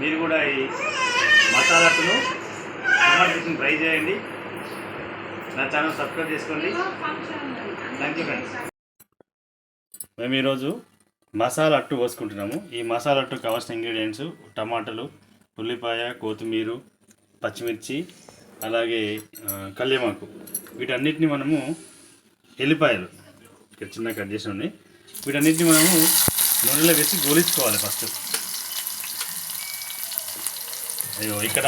మీరు కూడా ఈ మసాలాను టమాటాని ట్రై చేయండి. నా ఛానల్ సబ్స్క్రైబ్ చేసుకోండి. థ్యాంక్ యూ ఫ్రెండ్స్ మేము ఈరోజు మసాలా అట్టు పోసుకుంటున్నాము. ఈ మసాలా అట్టు కావాల్సిన ఇంగ్రీడియంట్స్ టమాటాలు ఉల్లిపాయ కొత్తిమీర పచ్చిమిర్చి అలాగే కళ్యమాకు. వీటన్నిటిని మనము ఎల్లిపాయలు. ఇక్కడ చిన్న కట్ చేసి ఉన్నాయి. వీటన్నిటిని మనము నూనెలో వేసి గోలించుకోవాలి ఫస్ట్. ఇక్కడ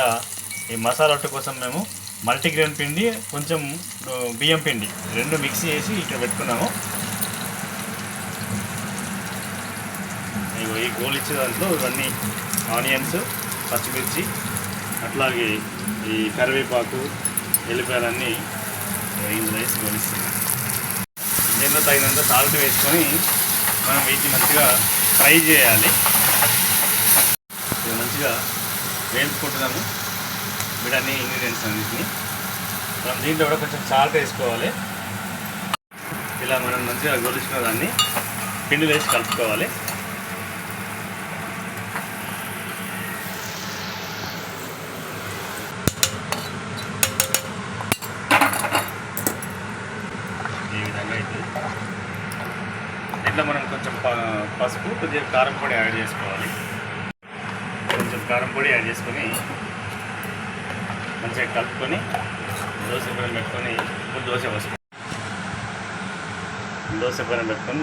ఈ మసాలా రొట్టె కోసం మేము మల్టీగ్రెయిన్ పిండి కొంచెం బియ్యం పిండి రెండు మిక్స్ చేసి ఇక్కడ పెట్టుకున్నాము. ఈ ఈ ఇచ్చే దాంట్లో ఇవన్నీ ఆనియన్స్ పచ్చిమిర్చి అట్లాగే ఈ కరివేపాకు ఎల్లిపాయలన్నీ ఇందులో వేసి గోలిస్తున్నాం. దీంట్లో తగినంత సాల్ట్ వేసుకొని మనం వీటిని మంచిగా ఫ్రై చేయాలి. ఇది మంచిగా వేయించుకుంటున్నాము. వీటన్ని ఇంగ్రీడియంట్స్ అన్నింటిని. మనం దీంట్లో కూడా కొంచెం సాల్ట్ వేసుకోవాలి. ఇలా మనం మంచిగా గొలుచుకున్న దాన్ని పిండిలో వేసి కలుపుకోవాలి. ఈ విధంగా అయితే. ఇట్లా మనం కొంచెం ప- పసుపు కొద్దిగా కారం పొడి యాడ్ చేసుకోవాలి. కారం పొడి యాడ్ చేసుకొని మంచిగా కలుపుకొని దోశ పైన పెట్టుకొని ఇప్పుడు దోశ పోసుకో దోశ పైన పెట్టుకొని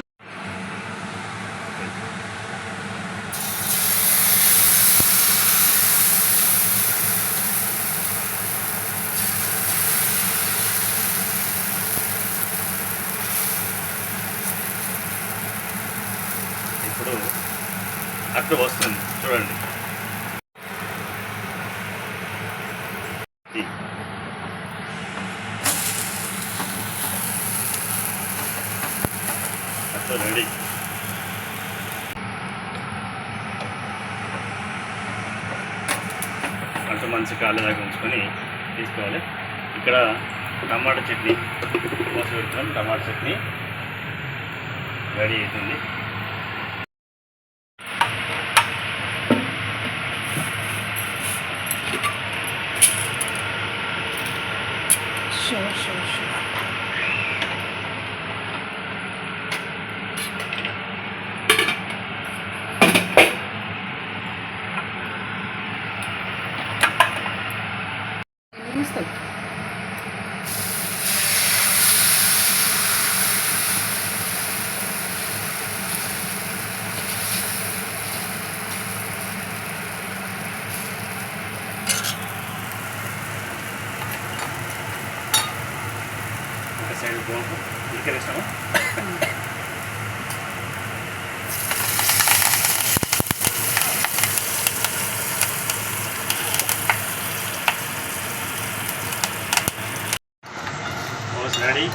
ఇప్పుడు అట్టు వస్తుంది చూడండి. అట్టు రెడీ. అట్టు మంచి కాళ్ళ ఉంచుకొని తీసుకోవాలి. ఇక్కడ టమాటా చట్నీ మోస పెడుతున్నాం. టమాటా చట్నీ రెడీ అవుతుంది. Sure, sure, sure. ఒక సైడ్ గోపు ఉడికరేస్తాము ఓస్ రెడీ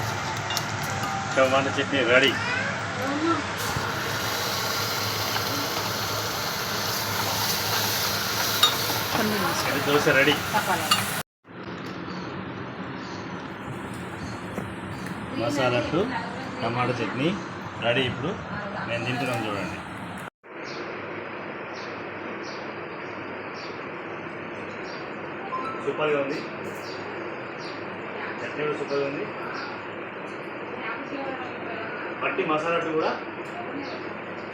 టమాటా చట్నీ రెడీ ఇది దోశ రెడీ మసాలాకు టమాటా చట్నీ రెడీ ఇప్పుడు. నేను తింటున్నాను చూడండి. సూపర్గా ఉంది. చట్నీ కూడా సూపర్గా ఉంది. పట్టి మసాలా కూడా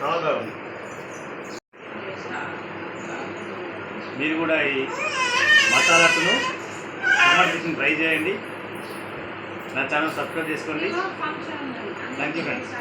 చాలా బాగుంది. మీరు కూడా ఈ మసాలాను టమాటాని ట్రై చేయండి. నా ఛానల్ సబ్స్క్రైబ్ చేసుకోండి. Thank you friends